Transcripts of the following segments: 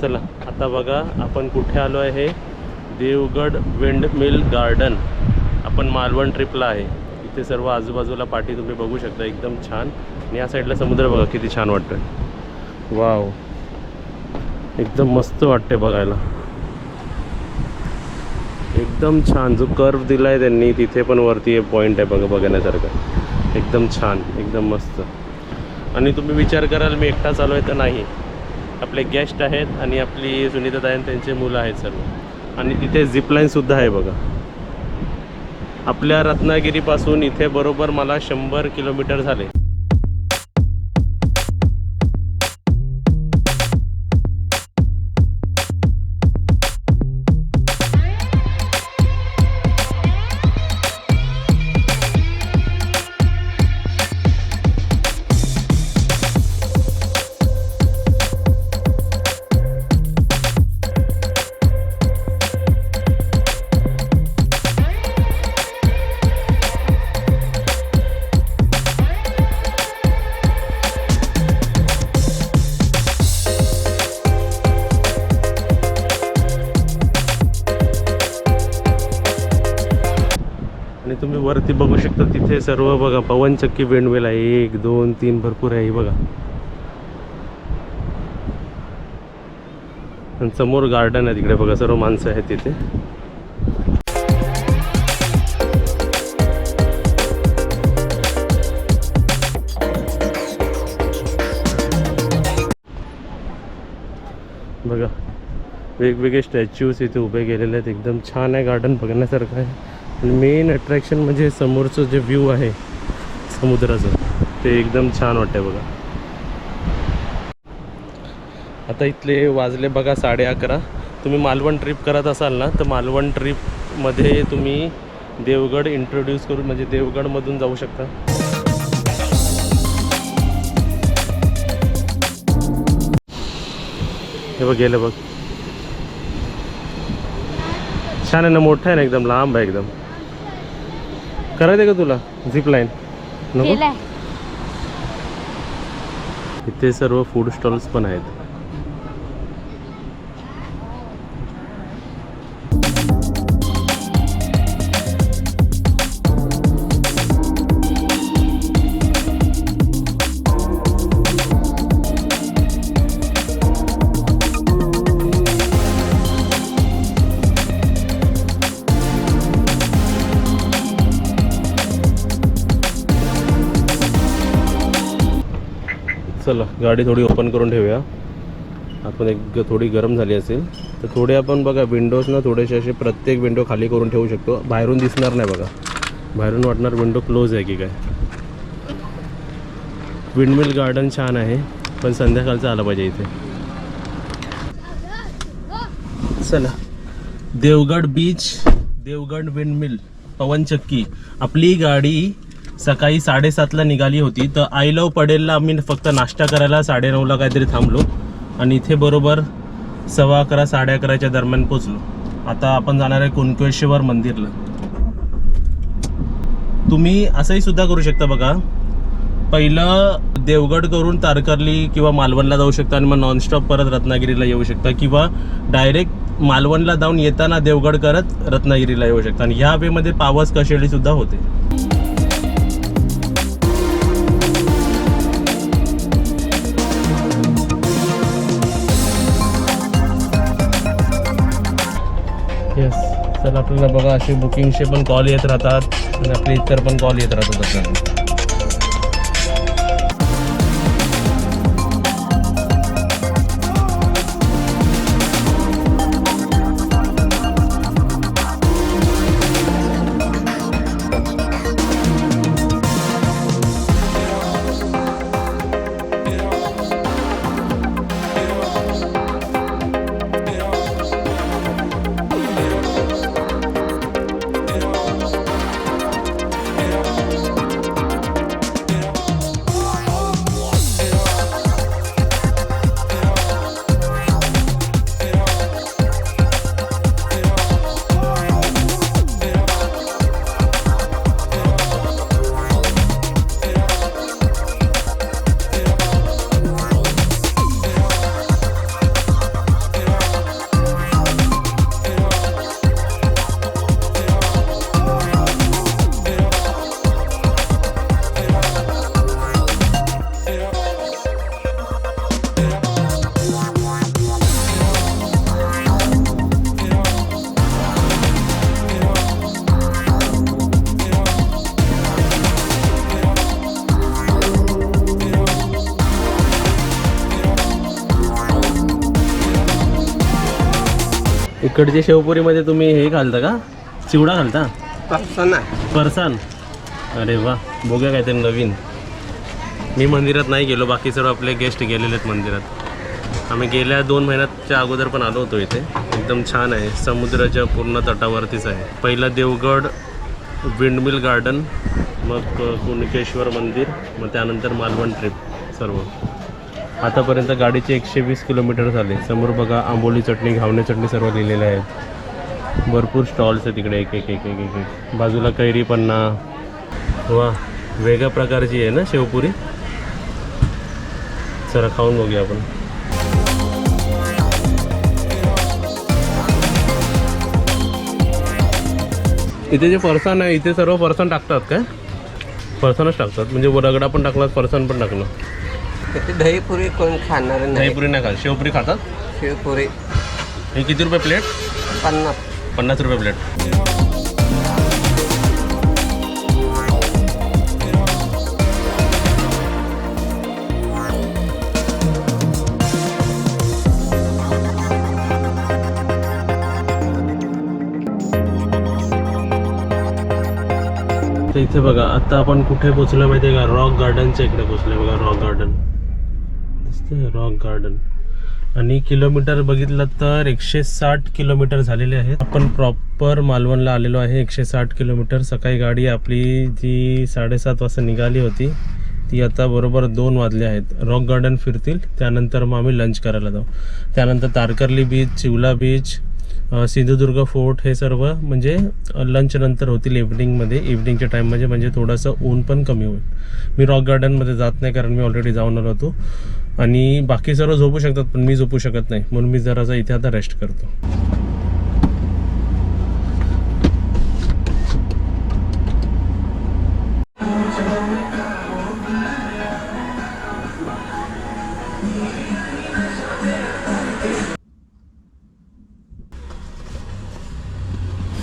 चला आता बघा आपण कुठे आलो आहे? Devgad windmill garden. आपण मालवण ट्रिपला आहे. इथे सर्व आजूबाजूला पाठी तुम्ही बघू शकता एकदम छान. आणि या साईडला समुद्र बघा किती छान वाटतं वाव. एकदम मस्त वाटते बघायला. एकदम छान जो कर्व दिला आहे त्यांनी तिथे पण वरती पॉईंट आहे बघा बघण्यासारखं. एकदम छान एकदम मस्त. आणि तुम्ही विचार कराल मी एकटा चालू आहे तर नाही. आपले गेस्ट आहेत आणि आपली सुनीता आणि त्यांचे मुलं आहेत सर्व. आणि तिथे झिपलाईनसुद्धा आहे बघा. आपल्या रत्नागिरीपासून इथे बरोबर मला शंभर किलोमीटर झाले. तर तिथे सर्व बघा पवनचक्की बेंडवेल आहे. एक दोन तीन भरपूर आहे बघा. आणि समोर गार्डन आहे तिकडे बघा सर्व माणसं आहेत तिथे. बघा वेगवेगळे स्टॅच्यूज इथे उभे केलेले आहेत. एकदम छान आहे गार्डन बघण्यासारखं आहे. मेन अट्रॅक्शन म्हणजे समोरचं जे व्ह्यू आहे समुद्राचं. ते एकदम छान वाटतंय बघा. आता इथले वाजले बघा साडे अकरा. तुम्ही मालवण ट्रिप करत असाल ना तर मालवण ट्रिपमध्ये तुम्ही देवगड इंट्रोड्यूस करून म्हणजे देवगडमधून जाऊ शकता. हे बघ गेलं बघ. छान आहे ना मोठं आहे ना एकदम लांब आहे एकदम. करायचं का तुला? झिप लाईन नको? केलाय. इथे सर्व फूड स्टॉल्स पण आहेत. गाडी थोडी ओपन करून ठेवूया. आपण एक थोडी गरम झाली असेल तर थोडे आपण बघा विंडोज ना थोडेसे असे प्रत्येक विंडो खाली करून ठेवू शकतो. बाहेरून दिसणार नाही बघा. बाहेरून वाटणार विंडो क्लोज आहे की काय. विंडमिल गार्डन छान आहे पण संध्याकाळचं आलं पाहिजे इथे. चला. देवगड बीच देवगड विंडमिल पवनचक्की आपली गाडी सकाळी साडेसातला निघाली होती. तर आय लव पडेलला आम्ही फक्त नाश्ता करायला साडेनऊला काहीतरी थांबलो. आणि इथे बरोबर सव्वा अकरा साडे अकराच्या दरम्यान पोचलो. आता आपण जाणार आहे कुणकेश्वर मंदिरला. तुम्ही असंही सुद्धा करू शकता बघा. पहिलं देवगड करून तारकर्ली किंवा मालवणला जाऊ शकता आणि मग नॉनस्टॉप परत रत्नागिरीला येऊ शकता किंवा डायरेक्ट मालवणला जाऊन येताना देवगड करत रत्नागिरीला येऊ शकता. आणि ह्या वेमध्ये पावस कशेळीसुद्धा होते. तर आपल्याला बघा असे बुकिंगचे पण कॉल येत राहतात आणि आपले इतर पण कॉल येत राहतात आपल्याला. इकडच्या शेवपुरीमध्ये तुम्ही हे घालता का? चिवडा घालता? फरसाण अरे वा बघूया काहीतरी नवीन. मी मंदिरात नाही गेलो बाकी सर्व आपले गेस्ट गेलेले आहेत मंदिरात. आम्ही गेल्या दोन महिन्याच्या अगोदर पण आलो होतो इथे. एकदम छान आहे. समुद्राच्या पूर्ण तटावरतीच आहे. पहिलं देवगड विंडमिल गार्डन मग कुणकेश्वर मंदिर मग त्यानंतर मालवण ट्रिप सर्व. आतापर्यंत गाडीचे एकशे वीस किलोमीटर झाले. समोर बघा आंबोली चटणी घावणे चटणी सर्व लिहिलेले आहेत. भरपूर स्टॉल्स आहेत तिकडे एक एक एक एक एक एक. बाजूला कैरी पन्ना. वा वेगळ्या प्रकारची आहे ना शेवपुरी? चला खाऊन बघूया आपण. इथे जे फरसाण आहे इथे सर्व फरसाण टाकतात काय? फरसाणच टाकतात. म्हणजे रगडा पण टाकला फरसाण पण टाकलं. दहीपुरी कोण खाणार नाही. दहीपुरी नाही खात. शेवपुरी खातात? शिवपुरी. हे किती रुपये प्लेट? पन्नास. पन्नास रुपये प्लेट. तर इथे बघा आता आपण कुठे पोचलो माहिती आहे का रॉक गार्डनच्या इकडे पोचलोय बघा रॉक गार्डन दिसतंय रॉक गार्डन आणि किलोमीटर बघितलं तर एकशे साठ किलोमीटर झालेले आहेत. आपण प्रॉपर मालवणला आलेलो आहे एकशे साठ किलोमीटर सकाळी गाडी आपली जी साडेसात वाजता निघाली होती ती आता बरोबर दोन वाजले आहेत. रॉक गार्डन फिरतील त्यानंतर मग आम्ही लंच करायला जाऊ. त्यानंतर Tarkarli beach Chivla beach Sindhudurg fort हे सर्व म्हणजे लंचनंतर होतील इव्हनिंगमध्ये इव्हनिंगच्या टाईममध्ये म्हणजे थोडंसं ऊन पण कमी होईल. मी रॉक गार्डनमध्ये जात नाही कारण मी ऑलरेडी जाऊन आलो होतो. आणि बाकी सर्व झोपू शकतात पण मी झोपू शकत नाही. म्हणून मी जरासा इथे आता रेस्ट करतो.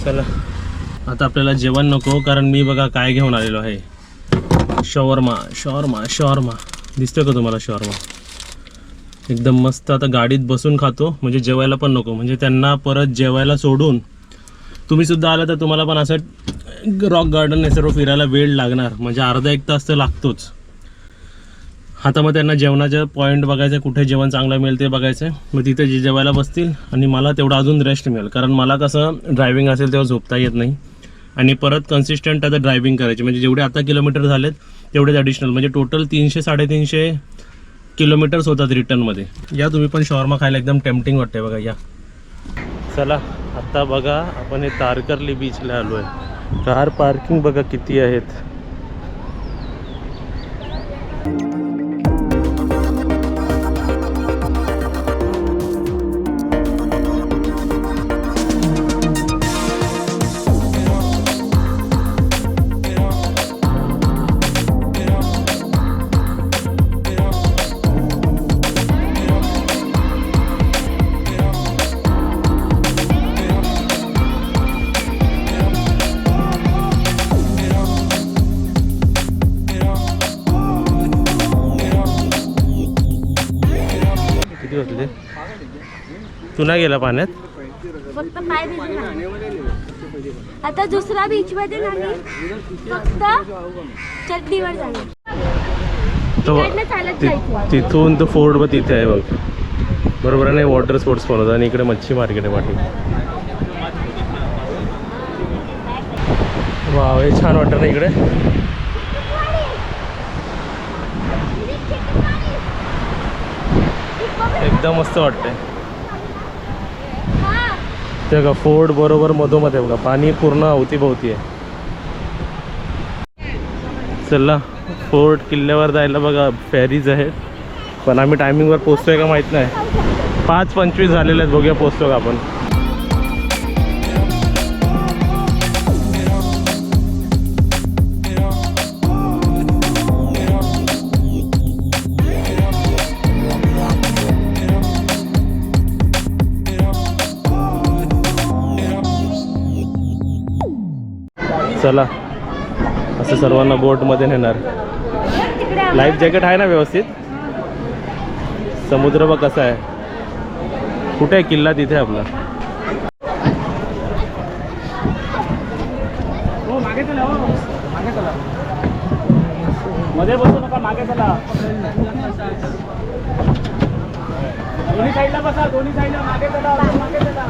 चला. आता आपल्याला जेवण नको कारण मी बघा काय घेऊन आलेलो आहे. शॉर्मा शॉर्मा शॉर्मा दिसतोय का तुम्हाला शॉर्मा एकदम मस्त आता गाडीत बसून खातो म्हणजे जेवायला पण नको. म्हणजे त्यांना परत जेवायला सोडून तुम्ही सुद्धा आला तर तुम्हाला पण असं रॉक गार्डन हे सर्व फिरायला वेळ लागणार. म्हणजे अर्धा एक तास तर लागतोच. आता मग त्यांना जेवणाचं पॉईंट बघायचं कुठे जेवण चांगलं मिळेल ते बघायचं मग तिथे जे जेवायला बसतील आणि मला तेवढं अजून रेस्ट मिळेल. कारण मला कसं ड्रायव्हिंग असेल तेव्हा झोपता येत नाही. आणि परत कन्सिस्टंट आता ड्रायव्हिंग करायची. म्हणजे जेवढे आता किलोमीटर झालेत तेवढेच ॲडिशनल म्हणजे टोटल तीनशे साडेतीनशे किलोमीटर्स होतात रिटर्नमध्ये या तुम्ही पण शॉर्मा खायला एकदम टेम्पटिंग वाटते बघा या. चला आता बघा आपण हे तारकर्ली बीचला आलो आहे कार पार्किंग बघा किती आहेत. तू नाही गेला पाण्यात? फक्त पाय भिजून आले. आता दुसरा बीच मध्ये नाही. फक्त चड्डीवर जाणार. तो इकडनं चालत ति- जायचं. तिथून तो फोर्ट बघ तिथे आहे बघ. बरोबर आहे नाही वॉटर स्पोर्ट्स पण होतं आणि इकडे मच्छी मार्केट आहे पाठी. वाव हे छान वाटतं ना इकडे. एकदम मस्त वाटतंय. ते बघा फोर्ट बरोबर मधोमध बघा. पाणी पूर्ण अवतीभोवती आहे. चला फोर्ट किल्ल्यावर जायला बघा. फॅरीज आहेत पण आम्ही टायमिंगवर पोचतोय का माहीत नाही. पाच पंचवीस झालेले आहेत. बघूया पोचतो का आपण. चला असं सर्वांना बोटमध्ये नेणार. लाईफ जॅकेट आहे ना व्यवस्थित? समुद्र बघ कसा आहे. कुठे आहे किल्ला? तिथे आपला. हो, हो. मध्ये बसू नका मागे चला. दोन्ही साईडला बसा दोन्ही साईडला मागे चला मागे चला.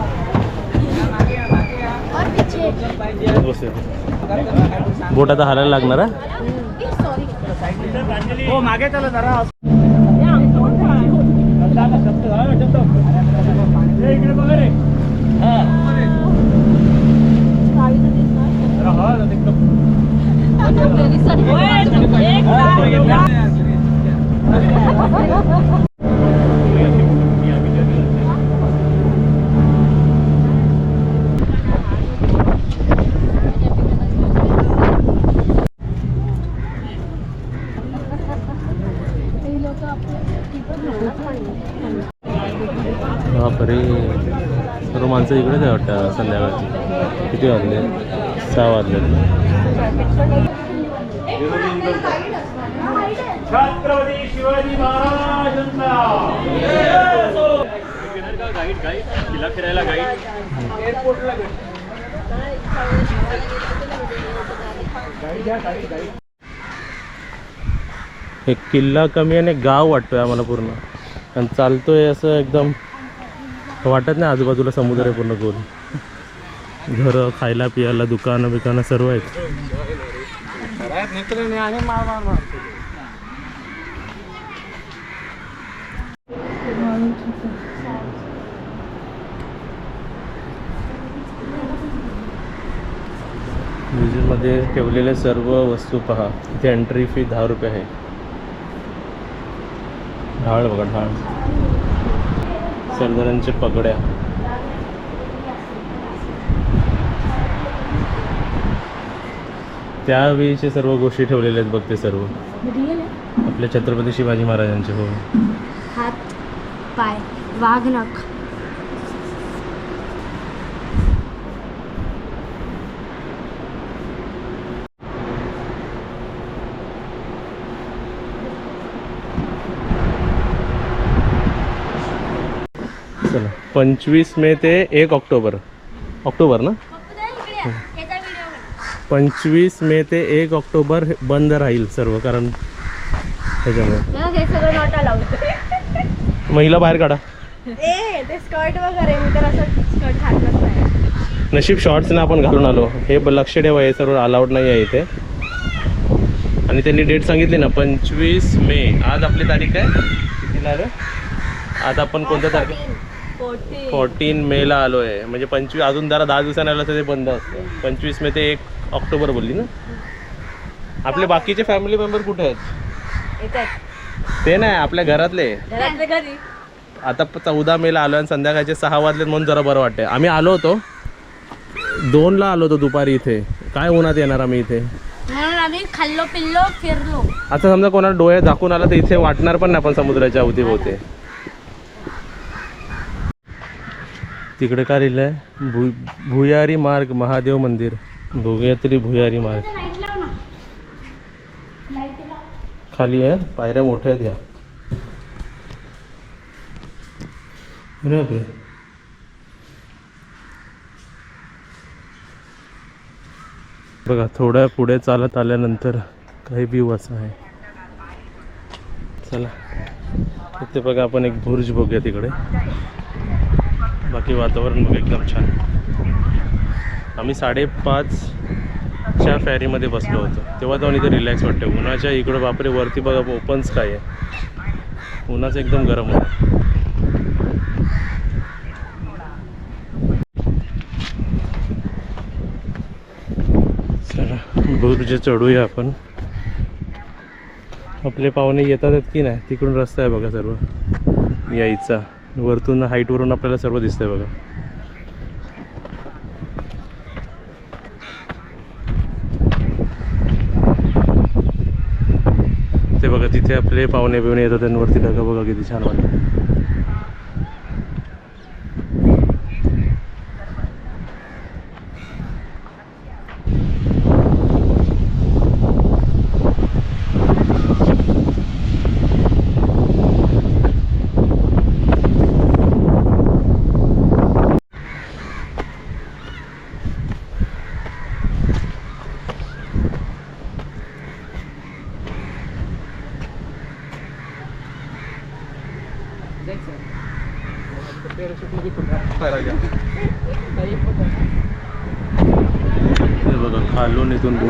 बसेल बोट आता हालायला लागणार हा? मागे चला इकडे बघा रे. जरा हवा ना, एकदम. बापरे सर्व माणसं इकडेच आहे वाटतं संध्याकाळची. किती वाजले? सहा वाजले. छत्रपती शिवाजी महाराजांचा. गाईड गाईड किल्ला फिरायला गाईड एअरपोर्टला एक किल्ला कमी आणि एक गाव वाटतोय आम्हाला पूर्ण. आणि चालतोय असं एकदम वाटत नाही आजूबाजूला समुद्र आहे पूर्ण गोल घरं खायला पियाला दुकानं बिकानं सर्व आहेत. म्युझियममध्ये ठेवलेले सर्व वस्तू पहा. इथे एंट्री फी दहा रुपये आहे. ढाळ बघा ढाळ. सरदारांच्या पगड्या. त्यावेळीचे सर्व गोष्टी ठेवलेल्या आहेत बघ ते सर्व. आपल्या छत्रपती शिवाजी महाराजांचे हो. हात पाय वाघ नख. चला पंचवीस मे ते एक ऑक्टोबर. ऑक्टोबर ना? पंचवीस मे ते एक ऑक्टोबर बंद राहील सर्व कारण त्याच्यामुळे हे महिला बाहेर काढा. नशीब शॉर्ट्सना आपण घालून आलो. हे लक्ष ठेवा हे सर्व अलाउड नाही आहे इथे. आणि त्यांनी डेट सांगितली ना पंचवीस मे. आज आपली तारीख आहे कितीला रे? आज आपण कोणत्या तारखे? फोर्टीन. मेला आलो आहे म्हणजे पंचवीस अजून जरा दहा दिवसांनी आलं तर ते बंद असतं. पंचवीस मे ते एक ऑक्टोबर बोलली ना? आपले बाकीचे फॅमिली मेंबर कुठे आहेत? येतात. ते नाही आपल्या घरातले. घरातले घरी. आता चौदा मेला आलो आणि संध्याकाळचे सहा वाजलेत म्हणून जरा बरं वाटतंय. आम्ही आलो होतो. दोनला आलो होतो दुपारी इथे. काय उन्हात येणार आम्ही इथे? म्हणून आम्ही खाल्लो पिल्लो फिरलो. आता समजा कोणाला डोळे दाखवून आला तर इथे वाटणार पण नाही आपण समुद्राच्या अवतीभोवती तिकडे काय लिहिलंय? भुयारी मार्ग महादेव मंदिर. बघूया तरी भुयारी मार. खाली आहे पायऱ्या मोठ्या आहेत बघा थोड्या पुढे चालत आल्यानंतर काही व्ह्यू असा आहे चला. इथे बघा आपण एक बुर्ज बघूया तिकडे. बाकी वातावरण बघ एकदम छान. आम्ही साडेपाचच्या फॅरीमध्ये बसलो होतो. तेव्हा जाऊन इथे रिलॅक्स वाटते उन्हाच्या इकडं बापरे वरती बघा ओपन स्काय आहे. उन्हाचं एकदम गरम होतं. चला बुर्ज चढूया आपण. आपले पाहुणे येतात की नाही? तिकडून रस्ता आहे बघा सर्व. यायचा. वरतून हाईटवरून आपल्याला सर्व दिसतंय बघा ते बघा तिथे आपले पाहुणे बिवणे येतात आणि वरती ढगा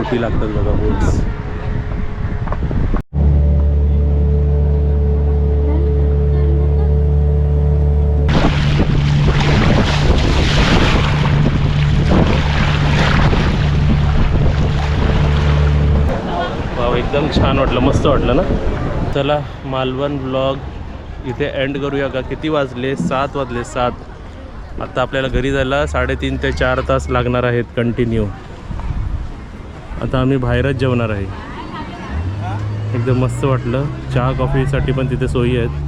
खालून लागतात बघा बोट्स. एकदम छान वाटलं मस्त वाटलं ना? चला मालवण ब्लॉग इथे एंड करूया का? किती वाजले? सात वाजले सात. आता आपल्याला घरी जायला साडेतीन ते चार तास लागणार आहेत कंटिन्यू आता आम्ही बाहेरच जेवणार आहे. एकदम मस्त वाटलं. चहा कॉफीसाठी पण तिथे सोयी आहेत.